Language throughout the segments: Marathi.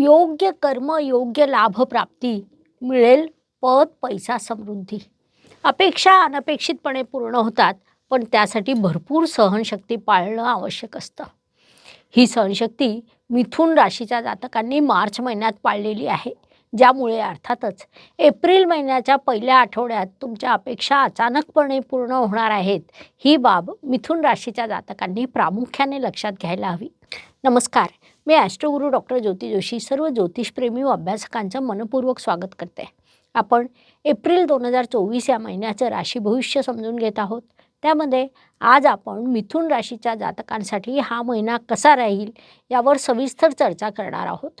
योग्य कर्म योग्य लाभप्राप्ती मिळेल पद पैसा समृद्धी. अपेक्षा अनपेक्षितपणे पूर्ण होतात पण त्यासाठी भरपूर सहनशक्ती पाळणं आवश्यक असतं. ही सहनशक्ती मिथुन राशीच्या जातकांनी मार्च महिन्यात पाळलेली आहे ज्यामुळे अर्थातच एप्रिल महिन्याच्या पहिल्या आठवड्यात तुमच्या अपेक्षा अचानकपणे पूर्ण होणार आहेत ही बाब मिथुन राशीच्या जातकांनी प्रामुख्याने लक्षात घ्यायला हवी. नमस्कार. मी ॲस्ट्रोगुरू डॉक्टर ज्योती जोशी सर्व ज्योतिषप्रेमी व अभ्यासकांचं मनपूर्वक स्वागत करते. आपण एप्रिल दोन हजार चोवीस या महिन्याचं राशी भविष्य समजून घेत आहोत. त्यामध्ये आज आपण मिथुन राशीच्या जातकांसाठी हा महिना कसा राहील यावर सविस्तर चर्चा करणार आहोत.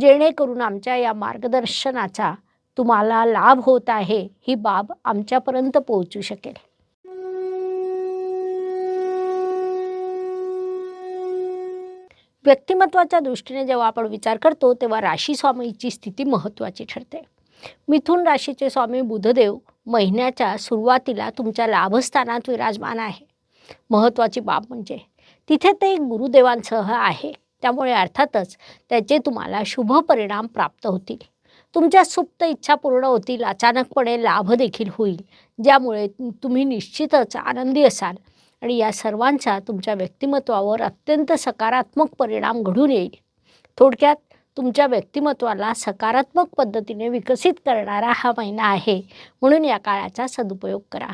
जेणेकरून आमच्या या मार्गदर्शनाचा तुम्हाला लाभ होत आहे ही बाब आमच्यापर्यंत पोहोचू शकेल. व्यक्तिमत्वाच्या दृष्टीने जेव्हा आपण विचार करतो तेव्हा राशी स्वामीची स्थिती महत्त्वाची ठरते. मिथुन राशीचे स्वामी बुधदेव महिन्याच्या सुरुवातीला तुमच्या लाभस्थानात विराजमान आहे. महत्त्वाची बाब म्हणजे तिथे ते गुरुदेवांसह आहे. त्यामुळे अर्थातच त्याचे तुम्हाला शुभ परिणाम प्राप्त होतील. तुमच्या सुप्त इच्छा पूर्ण होतील अचानकपणे लाभ देखील होईल ज्यामुळे तुम्ही निश्चितच आनंदी असाल आणि या सर्वांचा तुमच्या व्यक्तिमत्वावर अत्यंत सकारात्मक परिणाम घडून येईल. थोडक्यात तुमच्या व्यक्तिमत्वाला सकारात्मक पद्धतीने विकसित करणारा हा महिना आहे म्हणून या काळाचा सदुपयोग करा.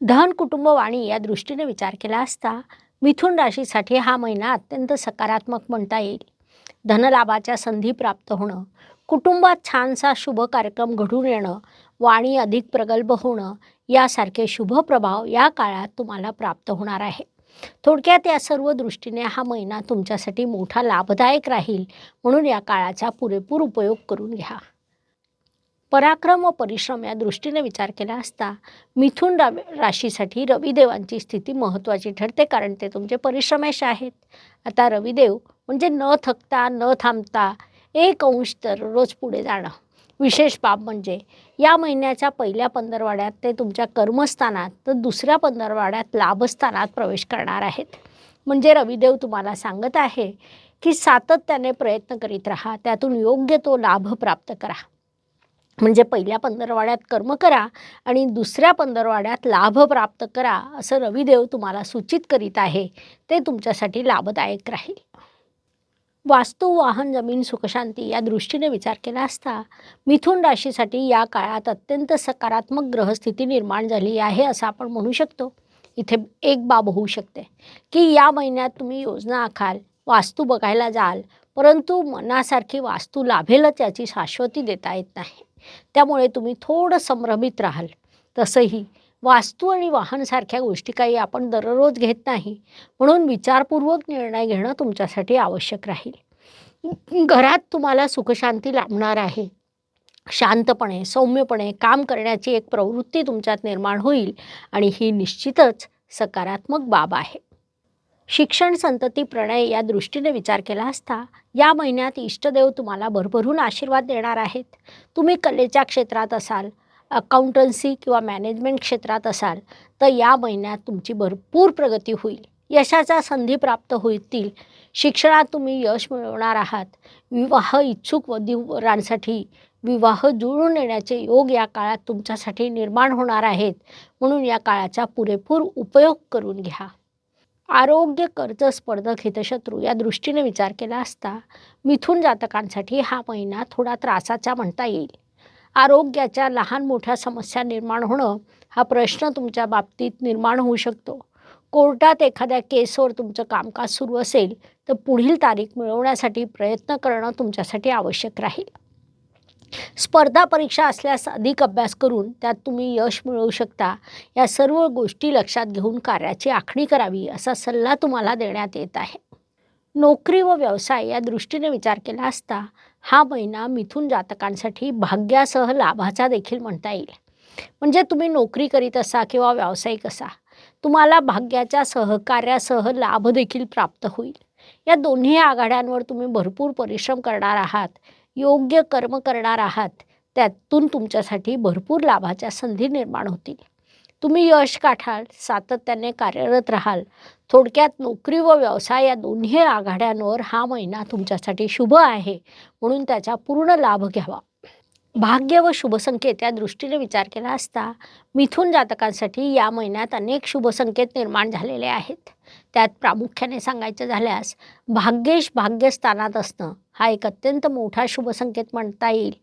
धन कुटुंब वाणी या दृष्टीने विचार केला असता मिथुन राशीसाठी हा महिना अत्यंत सकारात्मक म्हणता येईल. धनलाभाच्या संधी प्राप्त होणं कुटुंबात छानसा शुभ कार्यक्रम घडून येणं वाणी अधिक प्रगल्भ होणं यासारखे शुभ प्रभाव या काळात तुम्हाला प्राप्त होणार आहे. थोडक्यात या सर्व दृष्टीने हा महिना तुमच्यासाठी मोठा लाभदायक राहील म्हणून या काळाचा पुरेपूर उपयोग करून घ्या. पराक्रम व परिश्रम या दृष्टीने विचार केला असता मिथुन रा राशीसाठी रविदेवांची स्थिती महत्त्वाची ठरते कारण ते तुमचे परिश्रमेश आहेत. आता रविदेव म्हणजे न थकता न थांबता एक अंश तर रोज पुढे जाणं. विशेष बाब म्हणजे या महिन्याच्या पहिल्या पंधरवाड्यात ते तुमच्या कर्मस्थानात तर दुसऱ्या पंधरवाड्यात लाभस्थानात प्रवेश करणार आहेत. म्हणजे रविदेव तुम्हाला सांगत आहे की सातत्याने प्रयत्न करीत राहा त्यातून योग्य तो लाभ प्राप्त करा. म्हणजे पहिल्या पंधरवाड्यात कर्म करा आणि दुसऱ्या पंधरवाड्यात लाभ प्राप्त करा असं रविदेव तुम्हाला सूचित करीत आहे. ते तुमच्यासाठी लाभदायक राहील. वास्तू वाहन जमीन सुखशांती या दृष्टीने विचार केला असता मिथुन राशीसाठी या काळात अत्यंत सकारात्मक ग्रहस्थिती निर्माण झाली आहे असं आपण म्हणू शकतो. इथे एक बाब होऊ शकते की या महिन्यात तुम्ही योजना आखाल वास्तू बघायला जाल परंतु मनासारखी वास्तू लाभेलच याची शाश्वती देता येत नाही. त्यामुळे तुम्ही थोडं संभ्रमित राहाल. तसंही वास्तू आणि वाहनसारख्या गोष्टी काही आपण दररोज घेत नाही. म्हणून विचारपूर्वक निर्णय घेणं तुमच्यासाठी आवश्यक राहील. घरात तुम्हाला सुखशांती लाभणार आहे. शांतपणे सौम्यपणे काम करण्याची एक प्रवृत्ती तुमच्यात निर्माण होईल आणि ही निश्चितच सकारात्मक बाब आहे. शिक्षण संतती प्रणय या दृष्टीने विचार केला असता या महिन्यात इष्टदेव तुम्हाला भरभरून आशीर्वाद देणार आहेत. तुम्ही कलेच्या क्षेत्रात असाल अकाउंटन्सी किंवा मॅनेजमेंट क्षेत्रात असाल तर या महिन्यात तुमची भरपूर प्रगती होईल. यशाच्या संधी प्राप्त होतील. शिक्षणात तुम्ही यश मिळवणार आहात. विवाह इच्छुक वधूवरांसाठी विवाह जुळून येण्याचे योग या काळात तुमच्यासाठी निर्माण होणार आहेत. म्हणून या काळाचा पुरेपूर उपयोग करून घ्या. आरोग्य कर्ज स्पर्धक हितशत्रू या दृष्टीने विचार केला असता मिथून जातकांसाठी हा महिना थोडा त्रासाचा म्हणता येईल. आरोग्याच्या लहान मोठ्या समस्या निर्माण होणं हा प्रश्न तुमच्या बाबतीत निर्माण होऊ शकतो. कोर्टात एखाद्या केसवर तुमचं कामकाज सुरू असेल तर पुढील तारीख मिळवण्यासाठी प्रयत्न करणं तुमच्यासाठी आवश्यक राहील. स्पर्धा परीक्षा असल्यास अधिक अभ्यास करून त्यात तुम्ही यश मिळवू शकता. या सर्व गोष्टी लक्षात घेऊन कार्याची आखणी करावी असा सल्ला तुम्हाला देण्यात येत आहे. नोकरी व व्यवसाय या दृष्टीने विचार केला असता हा महिना मिथुन जातकांसाठी भाग्यासह लाभाचा देखील म्हणता येईल. म्हणजे तुम्ही नोकरी करीत असा किंवा व्यावसायिक असा तुम्हाला भाग्याच्या सहकार्यासह लाभ देखील प्राप्त होईल. या दोन्ही आघाड्यांवर तुम्ही भरपूर परिश्रम करणार आहात. योग्य कर्म करणार आहात त्यातून तुमच्यासाठी भरपूर लाभाच्या संधी निर्माण होतील. तुम्ही यश गाठाल सातत्याने कार्यरत राहाल. थोडक्यात नोकरी व व्यवसाय या दोन्ही आघाड्यांवर हा महिना तुमच्यासाठी शुभ आहे म्हणून त्याचा पूर्ण लाभ घ्यावा. भाग्य व शुभसंकेत या दृष्टीने विचार केला असता मिथुन जातकांसाठी या महिन्यात अनेक शुभसंकेत निर्माण झालेले आहेत. त्यात प्रामुख्याने सांगायचं झाल्यास भाग्येश भाग्यस्थानात असणं हा एक अत्यंत मोठा शुभसंकेत म्हणता येईल.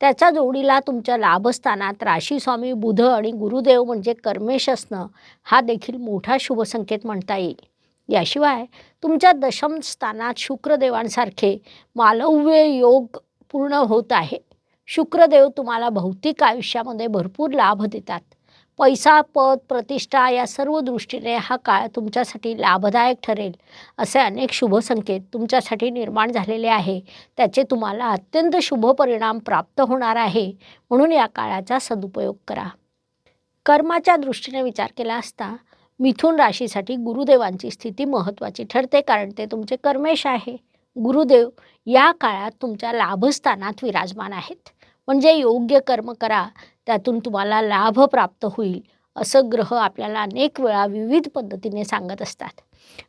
त्याच्या जोडीला तुमच्या लाभस्थानात राशीस्वामी बुध आणि गुरुदेव म्हणजे कर्मेश असणं हा देखील मोठा शुभसंकेत म्हणता येईल. याशिवाय तुमच्या दशम स्थानात शुक्रदेवांसारखे मालव्य योग पूर्ण होत आहे. शुक्रदेव तुम्हाला भौतिक आयुष्यामध्ये भरपूर लाभ देतात. पैसा पद प्रतिष्ठा या सर्व दृष्टीने हा काळ तुमच्यासाठी लाभदायक ठरेल असे अनेक शुभ संकेत तुमच्यासाठी निर्माण झालेले आहे. त्याचे तुम्हाला अत्यंत शुभ परिणाम प्राप्त होणार आहे. म्हणून या काळाचा सदुपयोग करा. कर्माच्या दृष्टीने विचार केला असता मिथुन राशीसाठी गुरुदेवांची स्थिती महत्त्वाची ठरते कारण ते तुमचे कर्मेश आहे. गुरुदेव या काळात तुमच्या लाभस्थानात विराजमान आहेत. म्हणजे योग्य कर्म करा त्यातून तुम्हाला लाभ प्राप्त होईल असं ग्रह आपल्याला अनेक वेळा विविध पद्धतीने सांगत असतात.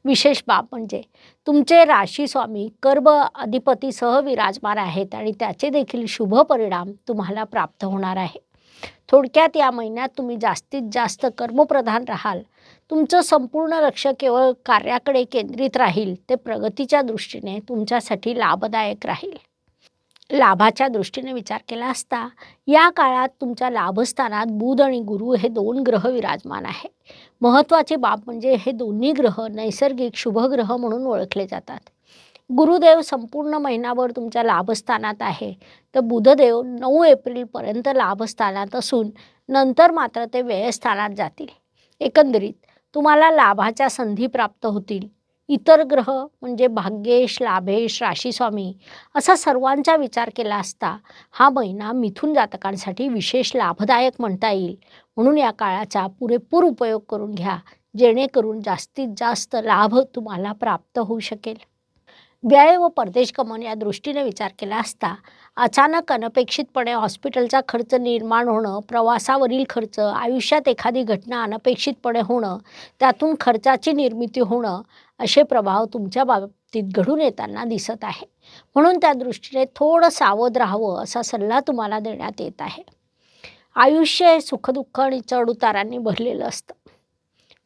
विशेष बाब म्हणजे तुमचे राशी स्वामी कर्म अधिपतीसह विराजमान आहेत आणि त्याचे देखील शुभ परिणाम तुम्हाला प्राप्त होणार आहे. थोडक्यात या महिन्यात तुम्ही जास्तीत जास्त कर्मप्रधान राहाल तुमचं संपूर्ण लक्ष केवळ कार्याकडे केंद्रित राहील ते प्रगतीच्या दृष्टीने तुमच्यासाठी लाभदायक राहील. लाभाच्या दृष्टीने विचार केला असता या काळात तुमच्या लाभस्थानात बुध आणि गुरु हे दोन ग्रह विराजमान आहे महत्त्वाची बाब म्हणजे हे दोन्ही ग्रह नैसर्गिक शुभग्रह म्हणून ओळखले जातात. गुरुदेव संपूर्ण महिनाभर तुमच्या लाभस्थानात आहे तर बुधदेव नऊ एप्रिलपर्यंत लाभस्थानात असून नंतर मात्र ते व्ययस्थानात जातील. एकंदरीत तुम्हाला लाभाच्या संधी प्राप्त होतील. इतर ग्रह म्हणजे भाग्येश लाभेश राशीस्वामी असा सर्वांचा विचार केला असता हा महिना मिथून जातकांसाठी विशेष लाभदायक म्हणता येईल. म्हणून या काळाचा पुरेपूर उपयोग करून घ्या जेणेकरून जास्तीत जास्त लाभ तुम्हाला प्राप्त होऊ शकेल. व्यय व परदेश गमन या दृष्टीने विचार केला असता अचानक अनपेक्षितपणे हॉस्पिटलचा खर्च निर्माण होणं प्रवासावरील खर्च आयुष्यात एखादी घटना अनपेक्षितपणे होणं त्यातून खर्चाची निर्मिती होणं असे प्रभाव तुमच्या बाबतीत घडून येताना दिसत आहे. म्हणून त्या दृष्टीने थोडं सावध राहावं असा सल्ला तुम्हाला देण्यात येत आहे. आयुष्य हे सुखदुःख आणि चढउतारांनी भरलेलं असतं.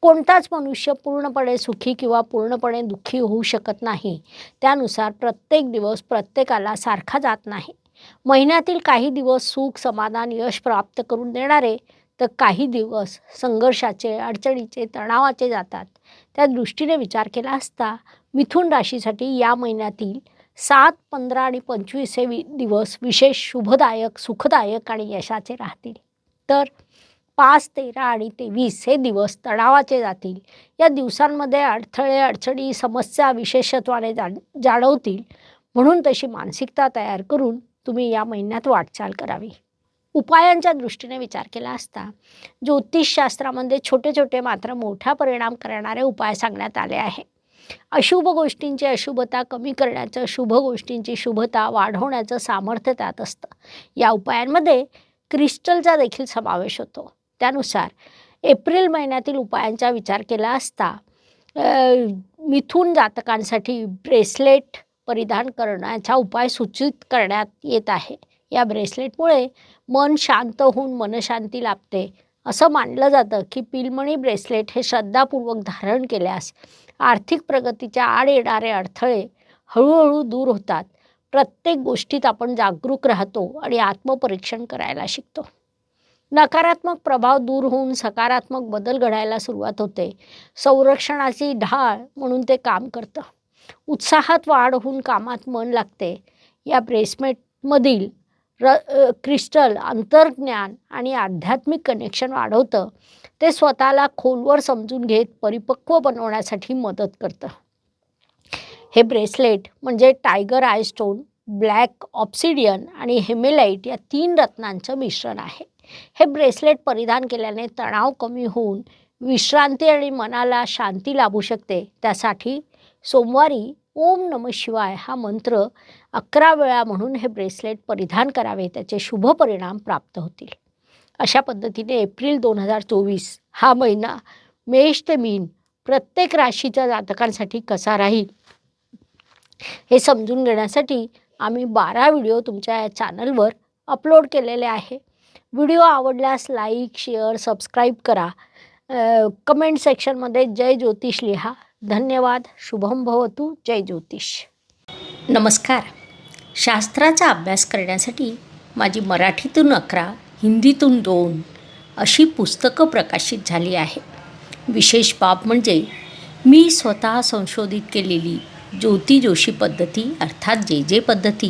कोणताच मनुष्य पूर्णपणे सुखी किंवा पूर्णपणे दुःखी होऊ शकत नाही. त्यानुसार प्रत्येक दिवस प्रत्येकाला सारखा जात नाही. महिन्यातील काही दिवस सुख समाधान यश प्राप्त करून देणारे तर काही दिवस संघर्षाचे अडचणीचे तणावाचे जातात. त्या दृष्टीने विचार केला असता मिथुन राशीसाठी या महिन्यातील सात पंधरा आणि पंचवीस हे वि दिवस विशेष शुभदायक सुखदायक आणि यशाचे राहतील. तर पाच तेरा आणि तेवीस हे दिवस तणावाचे जातील. या दिवसांमध्ये अडथळे अडचणी समस्या विशेषत्वाने जा जाणवतील. म्हणून तशी मानसिकता तयार करून तुम्ही या महिन्यात वाटचाल करावी. उपायांच्या दृष्टीने विचार केला असता ज्योतिषशास्त्रामध्ये छोटे छोटे मात्र मोठा परिणाम करणारे उपाय सांगण्यात आले आहे. अशुभ गोष्टींची अशुभता कमी करण्याचं शुभ गोष्टींची शुभता वाढवण्याचं सामर्थ्य त्यात असतं. या उपायांमध्ये क्रिस्टलचा देखील समावेश होतो. त्यानुसार एप्रिल महिन्यातील उपायांचा विचार केला असता मिथून जातकांसाठी ब्रेसलेट परिधान करण्याचा उपाय सूचित करण्यात येत आहे. या ब्रेसलेटमुळे मन शांत होऊन मनशांती लाभते. असं मानलं जातं की पिलमणी ब्रेसलेट हे श्रद्धापूर्वक धारण केल्यास आर्थिक प्रगतीच्या आड येणारे अडथळे हळूहळू दूर होतात. प्रत्येक गोष्टीत आपण जागरूक राहतो आणि आत्मपरीक्षण करायला शिकतो. नकारात्मक प्रभाव दूर होऊन सकारात्मक बदल घडायला सुरुवात होते. संरक्षणाची ढाळ म्हणून ते काम करतं. उत्साहात वाढ होऊन कामात मन लागते. या ब्रेसमेटमधील र क्रिस्टल अंतर्ज्ञान आणि आध्यात्मिक कनेक्शन वाढवतं. ते स्वतःला खोलवर समजून घेत परिपक्व बनवण्यासाठी मदत करतं. हे ब्रेसलेट म्हणजे टायगर आयस्टोन ब्लॅक ऑप्सिडियन आणि हेमेलाईट या तीन रत्नांचं मिश्रण आहे. हे ब्रेसलेट परिधान केल्याने तणाव कमी होऊन विश्रांती आणि मनाला शांती लाभू शकते. त्यासाठी सोमवारी ओम नम शिवाय हा मंत्र अकरा वेळा म्हणून हे ब्रेसलेट परिधान करावे. त्याचे शुभ परिणाम प्राप्त होतील. अशा पद्धतीने एप्रिल दोन हजार चोवीस हा महिना मेष ते मीन प्रत्येक राशीच्या जातकांसाठी कसा राहील हे समजून घेण्यासाठी आम्ही बारा व्हिडिओ तुमच्या या चॅनलवर अपलोड केलेले आहे. व्हिडिओ आवडल्यास लाईक शेअर सबस्क्राईब करा. कमेंट सेक्शनमध्ये जय ज्योतिष लिहा. धन्यवाद. शुभम भवतु. जय ज्योतिष. नमस्कार. शास्त्राचा अभ्यास करण्यासाठी माझी मराठीतून अकरा हिंदीतून दोन अशी पुस्तकं प्रकाशित झाली आहे विशेष बाब म्हणजे मी स्वतः संशोधित केलेली ज्योती जोशी पद्धती अर्थात जे जे पद्धती